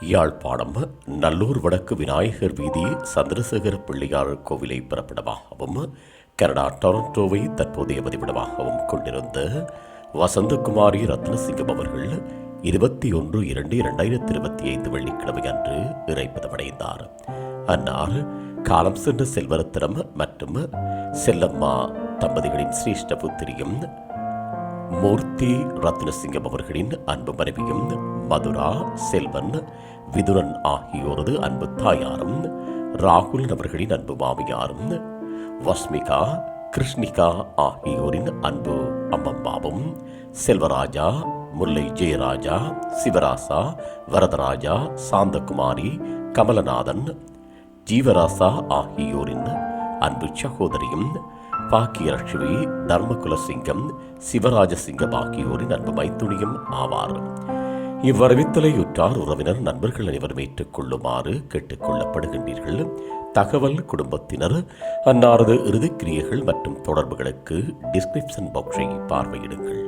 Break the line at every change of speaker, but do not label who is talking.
யாழ்ப்பாணம் நல்லூர் வடக்கு விநாயகர் வீதி சந்திரசேகர பிள்ளையார் கோவிலை பிறப்பிடமாகவும் கனடா டொரண்டோவை தற்போதைய மதிப்பிடமாகவும் கொண்டிருந்த வசந்தகுமாரி ரத்னசிங்கம் அவர்கள் இருபத்தி ஒன்று இரண்டு இரண்டாயிரத்தி இருபத்தி ஐந்து வெள்ளிக்கிழமை அன்று இறைப்பதமடைந்தார். அன்னார் காலம் சென்ற செல்வரத்தினம் மற்றும் செல்லம்மா தம்பதிகளின் சிரேஷ்ட புத்திரியும் மூர்த்தி ரத்னசிங்கம் அவர்களின் அன்பு மனைவியும் மதுரா செல்வன் விதுரன் ஆகியோரது அன்பு தாயாரும் ராகுல் அவர்களின் அன்பு மாமியாரும் வஸ்மிகா கிருஷ்ணிகா ஆகியோரின் அன்பு அம்மம்மாவும் செல்வராஜா முல்லை ஜெயராஜா சிவராசா வரதராஜா சாந்தகுமாரி கமலநாதன் ஜீவராசா ஆகியோரின் அன்பு சகோதரியும் பாக்கியலட்சுமி தர்மகுலசிங்கம் சிவராஜசிங்கம் ஆகியோரின் அன்பு மைத்துணியும் ஆவார். இவ்வரவித்தலையுற்றார் உறவினர் நண்பர்கள் அனைவரும் ஏற்றுக்கொள்ளுமாறு கேட்டுக்கொள்ளப்படுகின்றீர்கள் தகவல் குடும்பத்தினர் அன்னாரது இறுதிக்கிரியைகள் மற்றும் தொடர்புகளுக்கு டிஸ்கிரிப்ஷன் பாக்ஸை பார்வையிடுங்கள்.